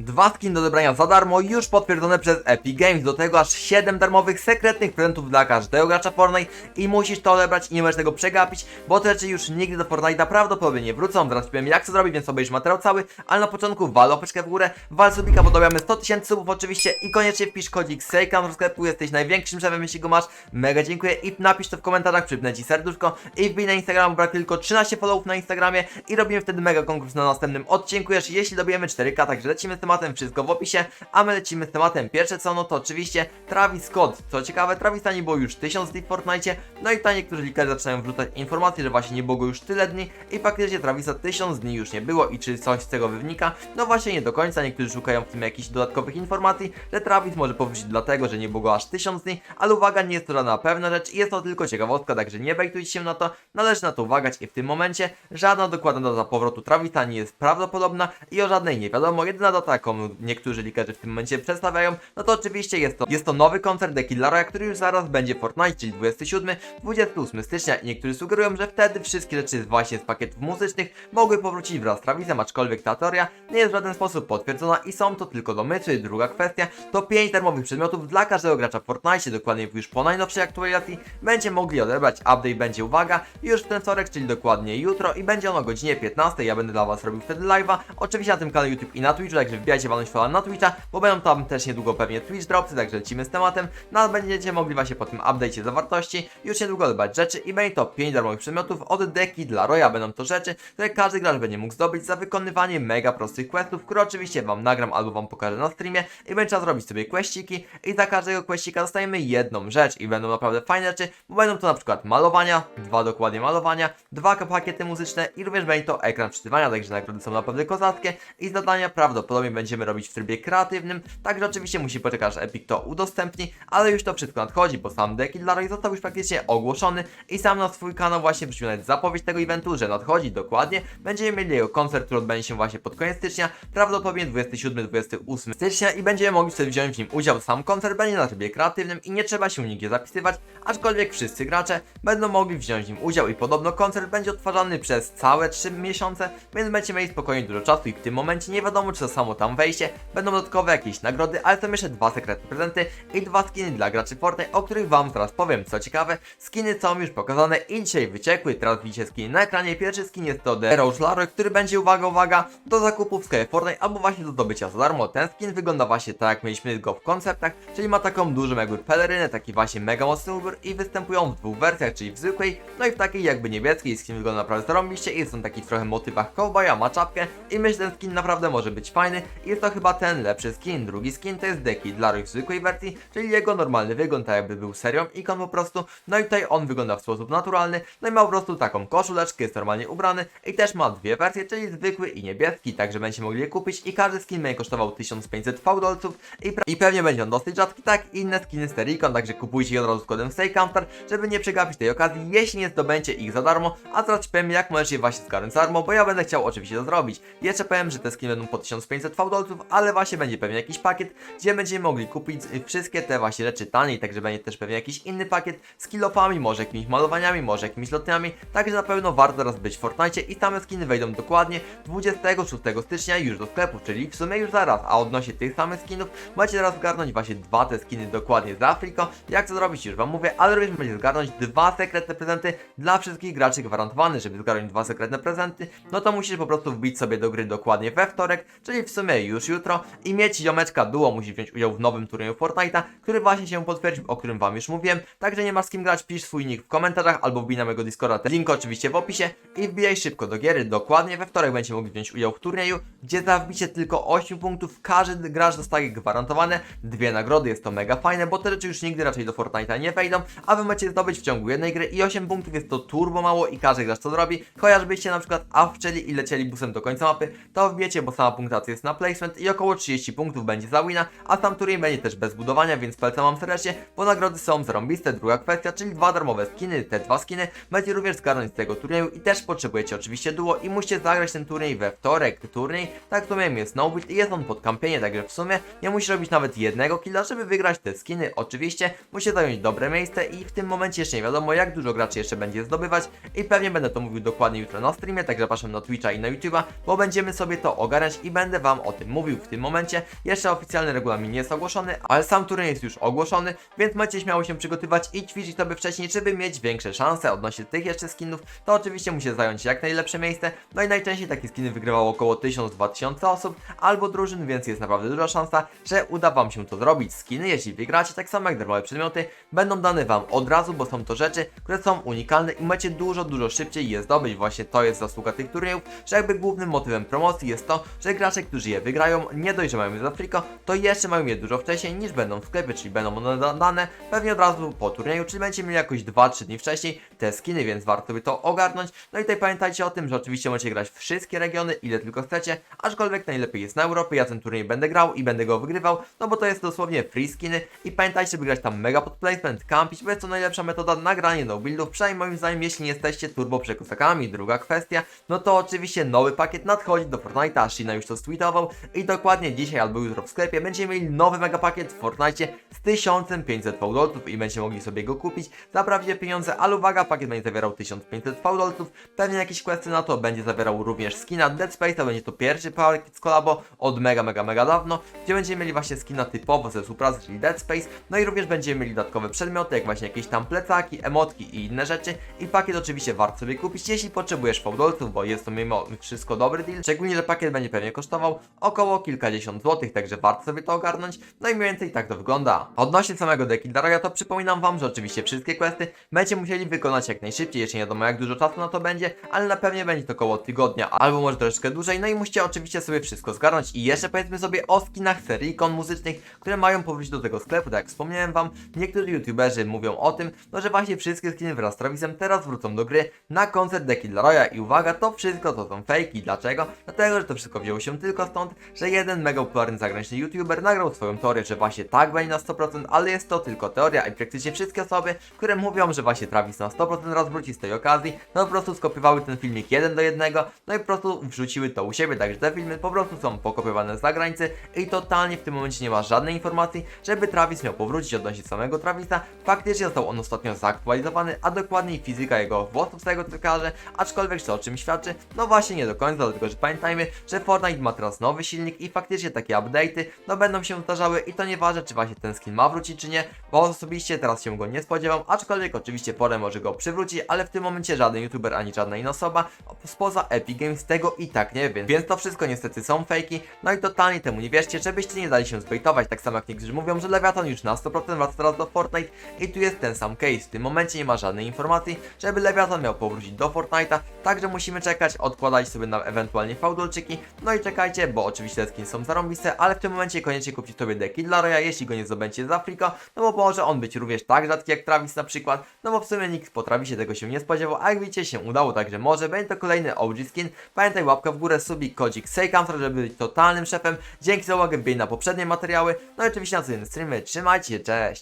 Dwa skiny do odebrania za darmo, już potwierdzone przez Epic Games. Do tego aż 7 darmowych, sekretnych prezentów dla każdego gracza Fortnite i musisz to odebrać i nie możesz tego przegapić, bo te rzeczy już nigdy do Fortnite'a prawdopodobnie nie wrócą. Zaraz powiem jak to zrobić, więc obejrzyj materiał cały, ale na początku wal opeczkę w górę, wal subika, bo dobiamy 100 tysięcy subów oczywiście i koniecznie wpisz kodzik SEJKAM do sklepu, jesteś największym szefem, jeśli go masz. Mega dziękuję i napisz to w komentarzach, przypnę ci serduszko i wbij na Instagram, brak tylko 13 followów na Instagramie i robimy wtedy mega konkurs na następnym odcinku, jeśli dobijemy 4K, także lecimy z tematem, wszystko w opisie, a my lecimy z tematem. Pierwsze co, no to oczywiście Travis Scott. Co ciekawe, Travisa nie było już 1000 dni w Fortnite, no i tutaj niektórzy likerzy zaczynają wrzucać informacje, że właśnie nie było go już tyle dni i faktycznie Travisa 1000 dni już nie było i czy coś z tego wynika? No właśnie nie do końca, niektórzy szukają w tym jakichś dodatkowych informacji, że Travis może powrócić dlatego, że nie było go aż 1000 dni, ale uwaga, nie jest to żadna pewna rzecz i jest to tylko ciekawostka, także nie bejtujcie się na to, należy na to uwagać i w tym momencie żadna dokładna data powrotu Travisa nie jest prawdopodobna i o żadnej nie wiadomo, jedyna data, jaką niektórzy likerzy w tym momencie przedstawiają, no to oczywiście jest to, jest to nowy koncert The Kid Laroi, który już zaraz będzie w Fortnite, czyli 27, 28 stycznia i niektórzy sugerują, że wtedy wszystkie rzeczy właśnie z pakietów muzycznych mogły powrócić wraz z Travisem, aczkolwiek ta teoria nie jest w żaden sposób potwierdzona i są to tylko domysły. Druga kwestia to 5 darmowych przedmiotów dla każdego gracza w Fortnite, dokładnie już po najnowszej aktualizacji będzie mogli odebrać, update będzie uwaga już w ten wtorek, czyli dokładnie jutro i będzie on o godzinie 15, ja będę dla was robił wtedy live'a, oczywiście na tym kanale YouTube i na Twitchu, także wbijajcie walnąć fala na Twitcha, bo będą tam też niedługo pewnie Twitch dropsy, także lecimy z tematem, no będziecie mogli właśnie po tym update'cie zawartości już niedługo odebrać rzeczy i będzie to 5 darmowych przedmiotów od deki dla Roya, będą to rzeczy, które każdy gracz będzie mógł zdobyć za wykonywanie mega prostych questów, które oczywiście wam nagram albo wam pokażę na streamie i będzie trzeba zrobić sobie questsiki i za każdego questika dostajemy jedną rzecz i będą naprawdę fajne rzeczy, bo będą to na przykład malowania, dwa dokładnie malowania, dwa pakiety muzyczne i również będzie to ekran czytywania, także nagrody są naprawdę kozackie i zadania prawdopodobnie będziemy robić w trybie kreatywnym, także oczywiście musi poczekać aż Epic to udostępni, ale już to wszystko nadchodzi, bo sam Deki dla Roy został już praktycznie ogłoszony i sam na swój kanał właśnie wrzucił nawet zapowiedź tego eventu, że nadchodzi dokładnie, będziemy mieli jego koncert, który odbędzie się właśnie pod koniec stycznia, prawdopodobnie 27-28 stycznia i będziemy mogli wtedy wziąć w nim udział. Sam koncert będzie na trybie kreatywnym i nie trzeba się nigdzie zapisywać, aczkolwiek wszyscy gracze będą mogli wziąć w nim udział i podobno koncert będzie odtwarzany przez całe 3 miesiące, więc będziecie mieli spokojnie dużo czasu i w tym momencie nie wiadomo czy to samo tam wejście, będą dodatkowe jakieś nagrody, ale są jeszcze dwa sekretne prezenty i dwa skiny dla graczy Fortnite, o których wam zaraz powiem. Co ciekawe, skiny są już pokazane i dzisiaj wyciekły, teraz widzicie skiny na ekranie. Pierwszy skin jest to The Rose Larry, który będzie, uwaga, uwaga, do zakupu w sklepie Fortnite albo właśnie do zdobycia za darmo. Ten skin wygląda właśnie tak jak mieliśmy go w konceptach, czyli ma taką dużą jakby pelerynę, taki właśnie mega mocny i występują w dwóch wersjach, czyli w zwykłej, no i w takiej jakby niebieskiej. Skin wygląda naprawdę zarąbiście i jest on taki w trochę motywach cowboya, ma czapkę i myślę, że ten skin naprawdę może być fajny jest to chyba ten lepszy skin. Drugi skin to jest Deki dla w zwykłej wersji, czyli jego normalny wygląd, tak jakby był serią ikon po prostu, no i tutaj on wygląda w sposób naturalny, no i ma po prostu taką koszuleczkę, jest normalnie ubrany i też ma dwie wersje, czyli zwykły i niebieski, także będziecie mogli je kupić i każdy skin będzie kosztował 1500 fałdolców i, i pewnie będzie on dosyć rzadki, tak i inne skiny z Terikon, także kupujcie je od razu z kodem SAYCOUNTER, żeby nie przegapić tej okazji, jeśli nie zdobędzie ich za darmo, a ci powiem jak możesz je właśnie zgarnąć za darmo, bo ja będę chciał oczywiście to zrobić. Jeszcze powiem, że te skiny będą po 1500 fałdolców, ale właśnie będzie pewnie jakiś pakiet, gdzie będziemy mogli kupić wszystkie te właśnie rzeczy taniej, także będzie też pewnie jakiś inny pakiet z kilofami, może jakimiś malowaniami, może jakimiś lotniami, także na pewno warto teraz być w Fortnite i same skiny wejdą dokładnie 26 stycznia już do sklepu, czyli w sumie już zaraz, a odnośnie tych samych skinów macie teraz zgarnąć właśnie dwa te skiny dokładnie z Afriko, jak to zrobić już wam mówię, ale również możecie zgarnąć dwa sekretne prezenty dla wszystkich graczy gwarantowane, żeby zgarnąć dwa sekretne prezenty, no to musisz po prostu wbić sobie do gry dokładnie we wtorek, czyli w sumie już jutro i mieć ziomeczka duo, musi wziąć udział w nowym turnieju Fortnite'a, który właśnie się potwierdził, o którym wam już mówiłem, także nie masz z kim grać, pisz swój nick w komentarzach albo wbij na mojego Discorda, link oczywiście w opisie. I wbijaj szybko do giery, dokładnie we wtorek będziecie mogli wziąć udział w turnieju, gdzie za wbicie tylko 8 punktów każdy gracz dostaje gwarantowane. Dwie nagrody, jest to mega fajne, bo te rzeczy już nigdy raczej do Fortnite'a nie wejdą, a wy macie zdobyć w ciągu jednej gry i 8 punktów jest to turbo mało i każdy gracz to zrobi, chociażbyście na przykład awczeli i lecieli busem do końca mapy, to wbiecie, bo sama punktacja jest na placement i około 30 punktów będzie za wina, a sam turniej będzie też bez budowania, więc polecam wam serdecznie, bo nagrody są zarąbiste, druga kwestia, czyli dwa darmowe skiny, te dwa skiny będziecie również zgarnąć z tego turnieju i też potrzebujecie oczywiście duo i musicie zagrać ten turniej we wtorek, turniej, tak to miałem jest Snowbuild i jest on pod kampienie, także w sumie nie musisz robić nawet jednego killa, żeby wygrać te skiny, oczywiście musicie zająć dobre miejsce i w tym momencie jeszcze nie wiadomo jak dużo graczy jeszcze będzie zdobywać i pewnie będę to mówił dokładnie jutro na streamie, także zapraszam na Twitcha i na YouTube'a, bo będziemy sobie to ogarniać i będę wam o o tym mówił w tym momencie. Jeszcze oficjalny regulamin nie jest ogłoszony, ale sam turniej jest już ogłoszony, więc macie śmiało się przygotować i ćwiczyć sobie wcześniej, żeby mieć większe szanse odnośnie tych jeszcze skinów. To oczywiście musi zająć jak najlepsze miejsce, no i najczęściej takie skiny wygrywało około 1000-2000 osób albo drużyn, więc jest naprawdę duża szansa, że uda Wam się to zrobić. Skiny, jeśli wygracie, tak samo jak darmowe przedmioty, będą dane Wam od razu, bo są to rzeczy, które są unikalne i macie dużo, dużo szybciej je zdobyć. Właśnie to jest zasługa tych turniejów, że jakby głównym motywem promocji jest to, że gracze, którzy je wygrają, nie dość, że mają je za friko, to jeszcze mają je dużo wcześniej niż będą w sklepie, czyli będą one da- dane pewnie od razu po turnieju, czyli będziecie mieli jakoś 2-3 dni wcześniej te skiny, więc warto by to ogarnąć. No i tutaj pamiętajcie o tym, że oczywiście możecie grać wszystkie regiony, ile tylko chcecie, aczkolwiek najlepiej jest na Europie, ja ten turniej będę grał i będę go wygrywał, no bo to jest dosłownie free skiny i pamiętajcie, by grać tam mega pod placement, campić, bo jest to najlepsza metoda na granie no buildów, przynajmniej moim zdaniem, jeśli nie jesteście turbo przekusakami. Druga kwestia, no to oczywiście nowy pakiet nadchodzi do Fortnite'a, Shina już to i dokładnie dzisiaj albo jutro w sklepie będziemy mieli nowy mega pakiet w Fortnite z 1500 V-dolców i będziecie mogli sobie go kupić za prawdziwe pieniądze, ale uwaga, pakiet będzie zawierał 1500 V-dolców, pewnie jakieś questy na to, będzie zawierał również skina Dead Space, to będzie to pierwszy pakiet z kolabo od mega, mega, mega dawno, gdzie będziemy mieli właśnie skina typowo ze współpracy, czyli Dead Space, no i również będziemy mieli dodatkowe przedmioty, jak właśnie jakieś tam plecaki, emotki i inne rzeczy. I pakiet oczywiście warto sobie kupić, jeśli potrzebujesz V-dolców, bo jest to mimo wszystko dobry deal, szczególnie, że pakiet będzie pewnie kosztował około kilkadziesiąt złotych, także warto sobie to ogarnąć, no i mniej więcej tak to wygląda. Odnośnie samego deki Daraja, to przypominam wam, że oczywiście wszystkie questy będziecie musieli wykonać jak najszybciej, jeszcze nie wiadomo jak dużo czasu na to będzie, ale na pewnie będzie to około tygodnia, albo może troszeczkę dłużej, no i musicie oczywiście sobie wszystko zgarnąć. I jeszcze powiedzmy sobie o skinach serii ikon muzycznych, które mają powrócić do tego sklepu, tak jak wspomniałem wam, niektórzy youtuberzy mówią o tym, no że właśnie wszystkie skiny wraz z Travisem teraz wrócą do gry na koncert deki Roya. I uwaga, to wszystko to są fejki, dlaczego? Dlatego, że to wszystko wzięło się tylko że jeden mega popularny zagraniczny youtuber nagrał swoją teorię, że właśnie tak będzie na 100%, ale jest to tylko teoria i praktycznie wszystkie osoby, które mówią, że właśnie Travis na 100% raz wróci z tej okazji, no po prostu skopiowały ten filmik jeden do jednego, no i po prostu wrzuciły to u siebie, także te filmy po prostu są pokopiowane z zagranicy i totalnie w tym momencie nie ma żadnej informacji, żeby Travis miał powrócić odnośnie samego Travisa. Faktycznie został on ostatnio zaktualizowany, a dokładniej fizyka jego włosów z tego kojarzę, aczkolwiek co o czym świadczy? No właśnie nie do końca, dlatego że pamiętajmy, że Fortnite ma teraz nowy silnik i faktycznie takie update'y no będą się zdarzały i to nieważne czy właśnie ten skin ma wrócić czy nie, bo osobiście teraz się go nie spodziewam, aczkolwiek oczywiście porę może go przywrócić, ale w tym momencie żaden youtuber ani żadna inna osoba spoza Epic Games tego i tak nie wie, więc to wszystko niestety są fejki, no i totalnie temu nie wierzcie, żebyście nie dali się zbejtować, tak samo jak niektórzy mówią, że Leviathan już na 100% wraca teraz do Fortnite i tu jest ten sam case, w tym momencie nie ma żadnej informacji, żeby Leviathan miał powrócić do Fortnite'a, także musimy czekać, odkładać sobie na ewentualnie fałdolczyki, no i czekajcie, bo oczywiście te skiny są zarąbiste, ale w tym momencie koniecznie kupić sobie deki dla Roya, jeśli go nie zdobędziecie z Afrika, no bo może on być również tak rzadki jak Travis na przykład, no bo w sumie nikt po Travisie tego się nie spodziewał, a jak widzicie się udało, także może będzie to kolejny OG skin, pamiętaj łapka w górę, subik, kodzik Sejkamstra, żeby być totalnym szefem, dzięki za uwagę, wbij na poprzednie materiały, no i oczywiście na codzienne streamy, trzymajcie się, cześć!